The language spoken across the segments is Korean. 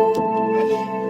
嗯。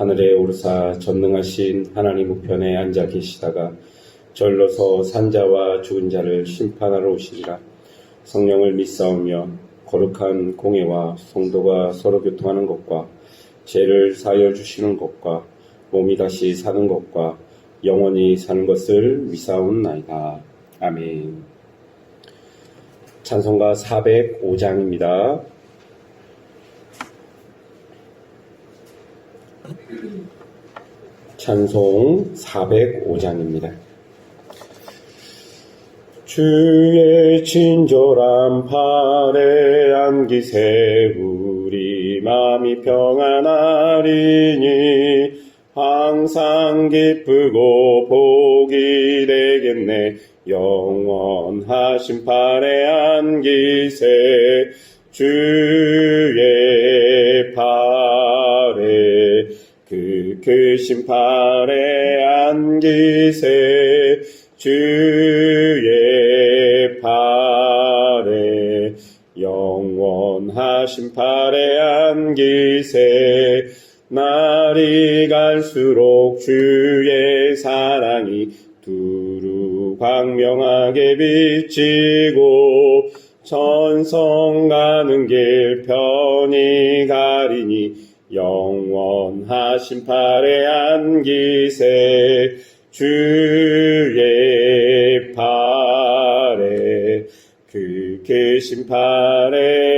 하늘에 오르사 전능하신 하나님 우편에 앉아 계시다가 절로서 산자와 죽은 자를 심판하러 오시리라 성령을 믿사오며 거룩한 공예와 성도가 서로 교통하는 것과 죄를 사여 주시는 것과 몸이 다시 사는 것과 영원히 사는 것을 믿사옵나이다. 아멘. 찬송가 405장입니다. 찬송 405장입니다. 주의 친절한 팔에 안기세 우리 마음이 평안하리니 항상 기쁘고 복이 되겠네 영원하신 팔에 안기세 주의 팔에 그 팔에 안기세 주의 팔에 영원하신 팔에 안기세 날이 갈수록 주의 사랑이 두루 광명하게 비치고 천성 가는 길 편히 가리니 영원하신 팔에 안기세 주의 팔에 그 계신 팔에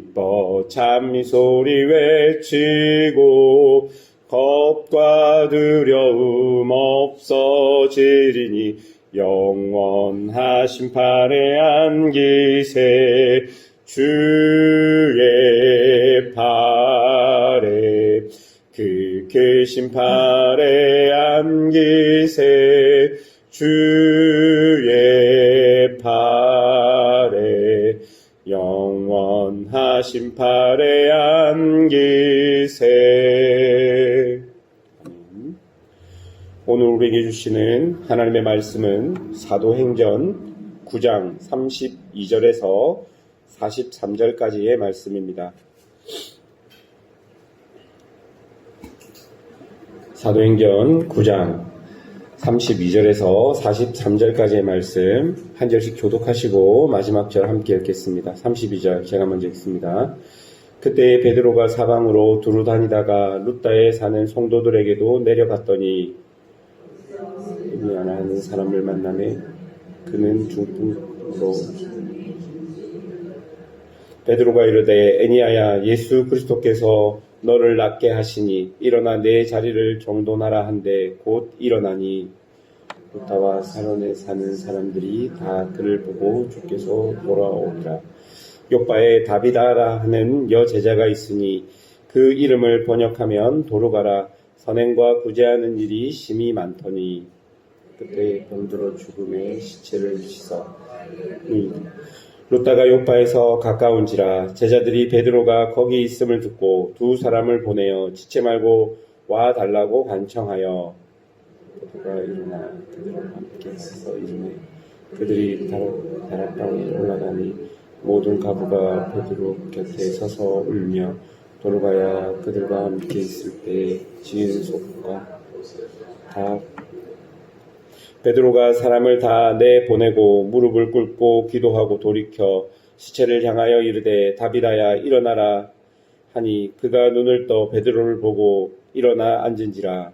기뻐 찬미 소리 외치고 겁과 두려움 없어지리니 영원하신 팔에 안기세 주의 팔에 그 계신 팔에 안기세 주의 영원하신 팔에 안기세 아멘. 오늘 우리에게 주시는 하나님의 말씀은 사도행전 9장 32절에서 43절까지의 말씀입니다. 사도행전 9장 32절에서 43절까지의 말씀 한 절씩 교독하시고 마지막 절 함께 읽겠습니다. 32절 제가 먼저 읽습니다. 그때 베드로가 사방으로 두루 다니다가 루다에 사는 성도들에게도 내려갔더니 미안하는 사람을 만나매 그는 중풍으로 베드로가 이르되 애니아야 예수 그리스도께서 너를 낫게 하시니 일어나 내 자리를 정돈하라 한데 곧 일어나니. 루타와 사론에 사는 사람들이 다 그를 보고 주께서 돌아오리라. 요바에 다비다라 하는 여 제자가 있으니 그 이름을 번역하면 도로가라. 선행과 구제하는 일이 심히 많더니. 그때 병들어 죽음의 시체를 씻어. 음. 루다가 요파에서 가까운지라 제자들이 베드로가 거기 있음을 듣고 두 사람을 보내어 지체 말고 와 달라고 간청하여 베드로가 일어나 그들과 함께 서서 이르매 그들이 다락방에 올라가니 모든 가부가 베드로 곁에 서서 울며 도로가야 그들과 함께 있을 때 지은 속과 다 베드로가 사람을 다 내보내고 무릎을 꿇고 기도하고 돌이켜 시체를 향하여 이르되 다비다야 일어나라. 하니 그가 눈을 떠 베드로를 보고 일어나 앉은지라.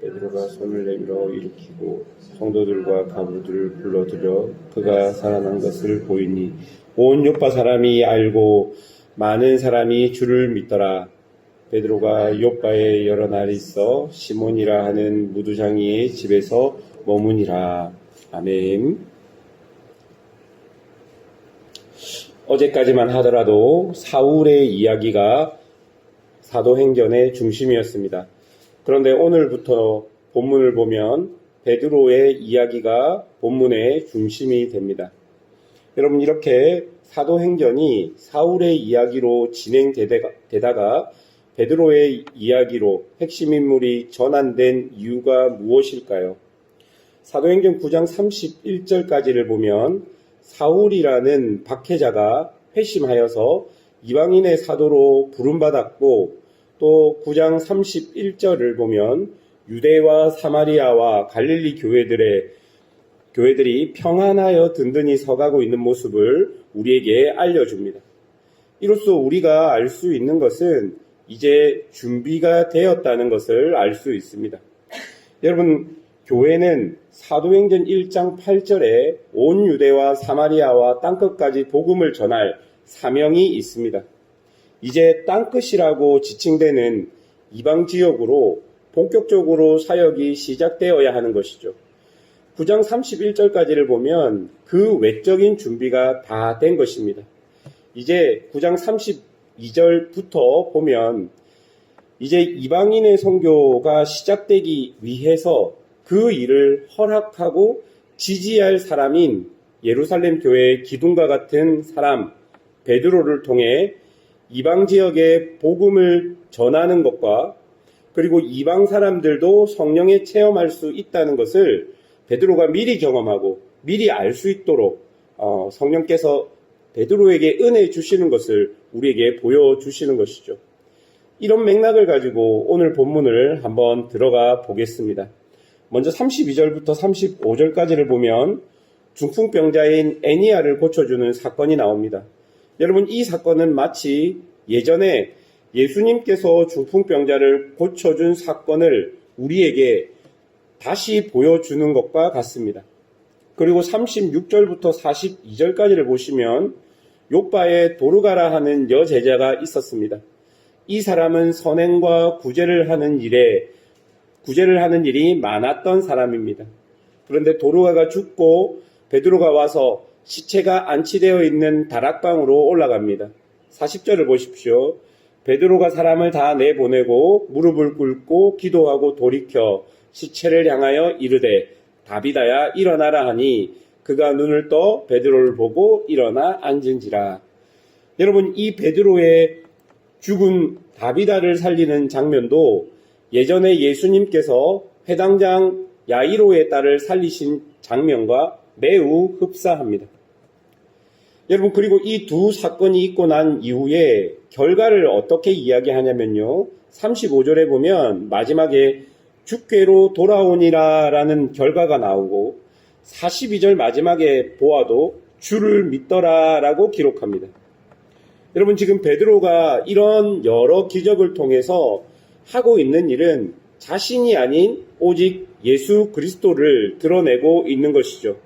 베드로가 손을 내밀어 일으키고 성도들과 가부들을 불러들여 그가 살아난 것을 보이니 온 요파 사람이 알고 많은 사람이 주를 믿더라. 베드로가 요파에 여러 날 있어 시몬이라 하는 무두장이의 집에서 머무니라 아멘 어제까지만 하더라도 사울의 이야기가 사도행전의 중심이었습니다. 그런데 오늘부터 본문을 보면 베드로의 이야기가 본문의 중심이 됩니다. 여러분 이렇게 사도행전이 사울의 이야기로 진행되다가 베드로의 이야기로 핵심 인물이 전환된 이유가 무엇일까요? 사도행전 9장 31절까지를 보면 사울이라는 박해자가 회심하여서 이방인의 사도로 부름받았고 또 9장 31절을 보면 유대와 사마리아와 갈릴리 교회들의 교회들이 평안하여 든든히 서가고 있는 모습을 우리에게 알려줍니다. 이로써 우리가 알 수 있는 것은 이제 준비가 되었다는 것을 알 수 있습니다. 여러분, 교회는 사도행전 1장 8절에 온 유대와 사마리아와 땅끝까지 복음을 전할 사명이 있습니다. 이제 땅끝이라고 지칭되는 이방 지역으로 본격적으로 사역이 시작되어야 하는 것이죠. 9장 31절까지를 보면 그 외적인 준비가 다 된 것입니다. 이제 9장 32절부터 보면 이제 이방인의 선교가 시작되기 위해서 그 일을 허락하고 지지할 사람인 예루살렘 교회의 기둥과 같은 사람 베드로를 통해 이방 지역에 복음을 전하는 것과 그리고 이방 사람들도 성령에 체험할 수 있다는 것을 베드로가 미리 경험하고 미리 알 수 있도록 어, 성령께서 베드로에게 은혜 주시는 것을 우리에게 보여주시는 것이죠. 이런 맥락을 가지고 오늘 본문을 한번 들어가 보겠습니다. 먼저 32절부터 35절까지를 보면 중풍병자인 애니아를 고쳐주는 사건이 나옵니다. 여러분, 이 사건은 마치 예전에 예수님께서 중풍병자를 고쳐준 사건을 우리에게 다시 보여주는 것과 같습니다. 그리고 36절부터 42절까지를 보시면 요바에 도르가라 하는 여제자가 있었습니다. 이 사람은 선행과 구제를 하는 일에 구제를 하는 일이 많았던 사람입니다. 그런데 도르가가 죽고 베드로가 와서 시체가 안치되어 있는 다락방으로 올라갑니다. 40절을 보십시오. 베드로가 사람을 다 내보내고 무릎을 꿇고 기도하고 돌이켜 시체를 향하여 이르되 다비다야 일어나라 하니 그가 눈을 떠 베드로를 보고 일어나 앉은지라. 여러분 이 베드로의 죽은 다비다를 살리는 장면도 예전에 예수님께서 회당장 야이로의 딸을 살리신 장면과 매우 흡사합니다. 여러분 그리고 이 두 사건이 있고 난 이후에 결과를 어떻게 이야기하냐면요. 35절에 보면 마지막에 주께로 돌아오니라 라는 결과가 나오고 42절 마지막에 보아도 주를 믿더라 라고 기록합니다. 여러분 지금 베드로가 이런 여러 기적을 통해서 하고 있는 일은 자신이 아닌 오직 예수 그리스도를 드러내고 있는 것이죠.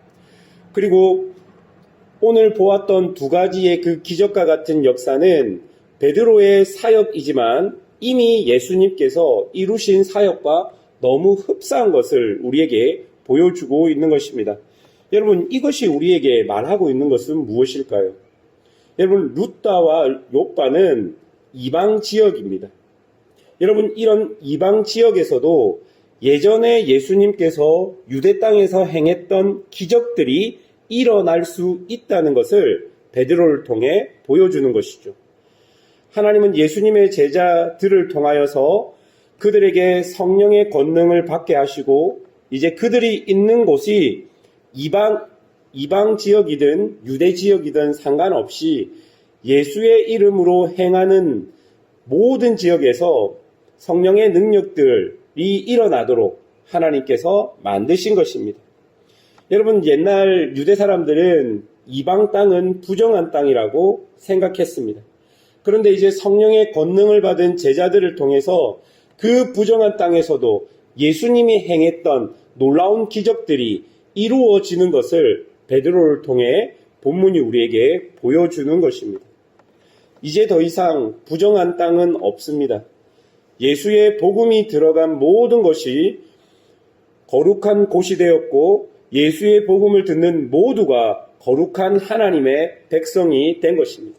그리고 오늘 보았던 두 가지의 그 기적과 같은 역사는 베드로의 사역이지만 이미 예수님께서 이루신 사역과 너무 흡사한 것을 우리에게 보여주고 있는 것입니다. 여러분, 이것이 우리에게 말하고 있는 것은 무엇일까요? 여러분, 루따와 요빠는 이방 지역입니다. 여러분, 이런 이방 지역에서도 예전에 예수님께서 유대 땅에서 행했던 기적들이 일어날 수 있다는 것을 베드로를 통해 보여주는 것이죠. 하나님은 예수님의 제자들을 통하여서 그들에게 성령의 권능을 받게 하시고 이제 그들이 있는 곳이 이방 이방 지역이든 유대 지역이든 상관없이 예수의 이름으로 행하는 모든 지역에서 성령의 능력들이 일어나도록 하나님께서 만드신 것입니다. 여러분, 옛날 유대 사람들은 이방 땅은 부정한 땅이라고 생각했습니다. 그런데 이제 성령의 권능을 받은 제자들을 통해서 그 부정한 땅에서도 예수님이 행했던 놀라운 기적들이 이루어지는 것을 베드로를 통해 본문이 우리에게 보여주는 것입니다. 이제 더 이상 부정한 땅은 없습니다. 예수의 복음이 들어간 모든 것이 거룩한 곳이 되었고 예수의 복음을 듣는 모두가 거룩한 하나님의 백성이 된 것입니다.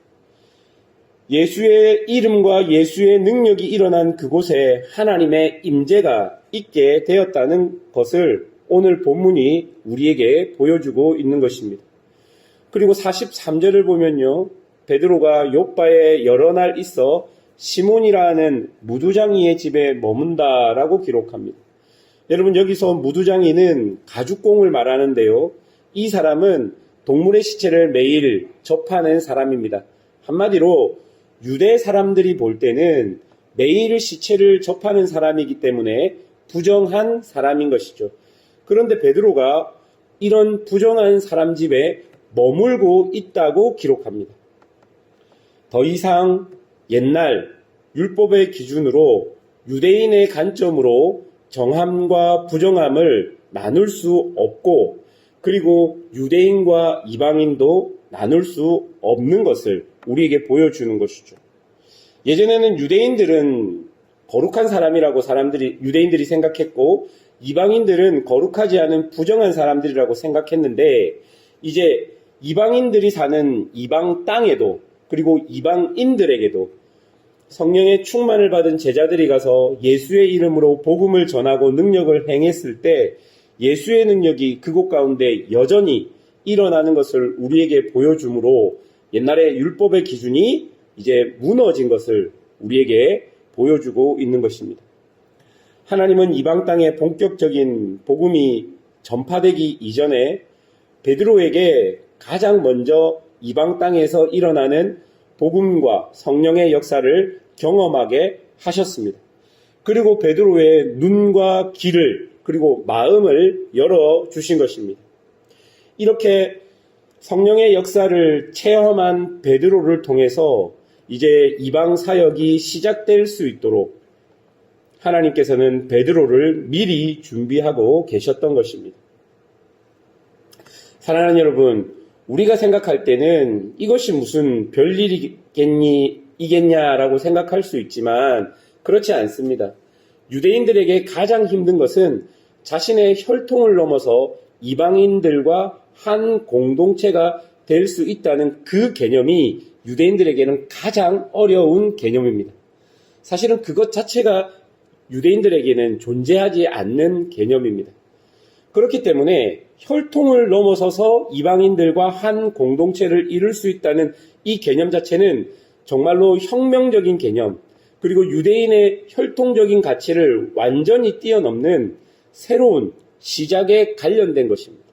예수의 이름과 예수의 능력이 일어난 그곳에 하나님의 임재가 있게 되었다는 것을 오늘 본문이 우리에게 보여주고 있는 것입니다. 그리고 43절을 보면요. 베드로가 요바에 여러 날 있어 시몬이라는 무두장이의 집에 머문다라고 기록합니다. 여러분 여기서 무두장이는 가죽공을 말하는데요. 이 사람은 동물의 시체를 매일 접하는 사람입니다. 한마디로 유대 사람들이 볼 때는 매일 시체를 접하는 사람이기 때문에 부정한 사람인 것이죠. 그런데 베드로가 이런 부정한 사람 집에 머물고 있다고 기록합니다. 더 이상 옛날 율법의 기준으로 유대인의 관점으로 정함과 부정함을 나눌 수 없고 그리고 유대인과 이방인도 나눌 수 없는 것을 우리에게 보여주는 것이죠. 예전에는 유대인들은 거룩한 사람이라고 사람들이 유대인들이 생각했고 이방인들은 거룩하지 않은 부정한 사람들이라고 생각했는데 이제 이방인들이 사는 이방 땅에도 그리고 이방인들에게도 성령의 충만을 받은 제자들이 가서 예수의 이름으로 복음을 전하고 능력을 행했을 때 예수의 능력이 그곳 가운데 여전히 일어나는 것을 우리에게 보여주므로 옛날에 율법의 기준이 이제 무너진 것을 우리에게 보여주고 있는 것입니다. 하나님은 이방 땅에 본격적인 복음이 전파되기 이전에 베드로에게 가장 먼저 이방 땅에서 일어나는 복음과 성령의 역사를 경험하게 하셨습니다. 그리고 베드로의 눈과 귀를 그리고 마음을 열어 주신 것입니다. 이렇게 성령의 역사를 체험한 베드로를 통해서 이제 이방 사역이 시작될 수 있도록 하나님께서는 베드로를 미리 준비하고 계셨던 것입니다. 사랑하는 여러분, 우리가 생각할 때는 이것이 무슨 별일이겠니, 이겠냐라고 생각할 수 있지만 그렇지 않습니다. 유대인들에게 가장 힘든 것은 자신의 혈통을 넘어서 이방인들과 한 공동체가 될 수 있다는 그 개념이 유대인들에게는 가장 어려운 개념입니다. 사실은 그것 자체가 유대인들에게는 존재하지 않는 개념입니다. 그렇기 때문에 혈통을 넘어서서 이방인들과 한 공동체를 이룰 수 있다는 이 개념 자체는 정말로 혁명적인 개념, 그리고 유대인의 혈통적인 가치를 완전히 뛰어넘는 새로운 시작에 관련된 것입니다.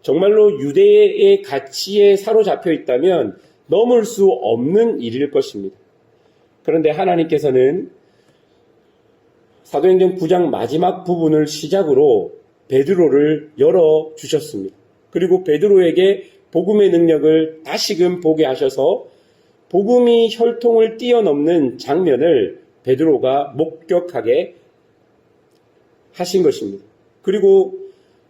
정말로 유대의 가치에 사로잡혀 있다면 넘을 수 없는 일일 것입니다. 그런데 하나님께서는 사도행전 9장 마지막 부분을 시작으로 베드로를 열어 주셨습니다. 그리고 베드로에게 복음의 능력을 다시금 보게 하셔서 복음이 혈통을 뛰어넘는 장면을 베드로가 목격하게 하신 것입니다. 그리고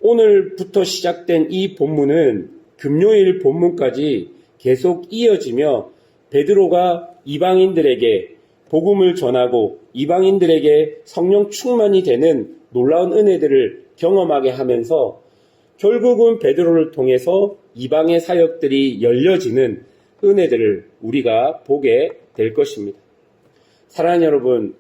오늘부터 시작된 이 본문은 금요일 본문까지 계속 이어지며 베드로가 이방인들에게 복음을 전하고 이방인들에게 성령 충만이 되는 놀라운 은혜들을 경험하게 하면서 결국은 베드로를 통해서 이방의 사역들이 열려지는 은혜들을 우리가 보게 될 것입니다. 사랑하는 여러분,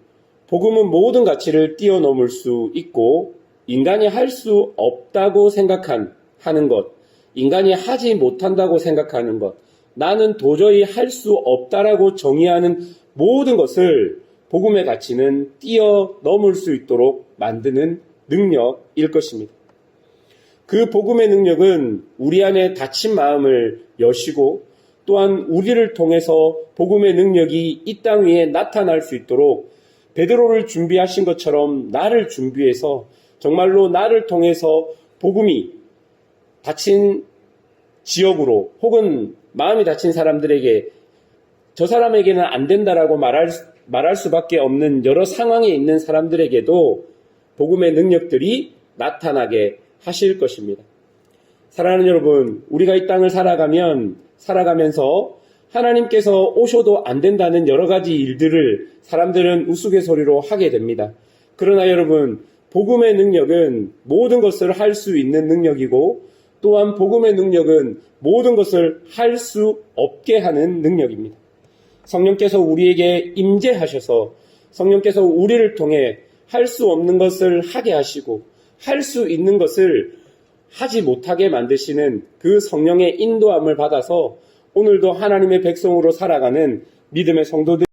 복음은 모든 가치를 뛰어넘을 수 있고 인간이 할 수 없다고 생각한 하는 것, 인간이 하지 못한다고 생각하는 것, 나는 도저히 할 수 없다라고 정의하는 모든 것을 복음의 가치는 뛰어넘을 수 있도록 만드는 능력일 것입니다. 그 복음의 능력은 우리 안에 닫힌 마음을 여시고 또한 우리를 통해서 복음의 능력이 이 땅 위에 나타날 수 있도록 베드로를 준비하신 것처럼 나를 준비해서 정말로 나를 통해서 복음이 닫힌 지역으로 혹은 마음이 닫힌 사람들에게 저 사람에게는 안 된다라고 말할, 수- 말할 수밖에 없는 여러 상황에 있는 사람들에게도 복음의 능력들이 나타나게 하실 것입니다. 사랑하는 여러분, 우리가 이 땅을 살아가면, 살아가면서 하나님께서 오셔도 안 된다는 여러 가지 일들을 사람들은 우스갯소리로 하게 됩니다. 그러나 여러분, 복음의 능력은 모든 것을 할 수 있는 능력이고, 또한 복음의 능력은 모든 것을 할 수 없게 하는 능력입니다. 성령께서 우리에게 임재하셔서 성령께서 우리를 통해 할 수 없는 것을 하게 하시고 할 수 있는 것을 하지 못하게 만드시는 그 성령의 인도함을 받아서 오늘도 하나님의 백성으로 살아가는 믿음의 성도들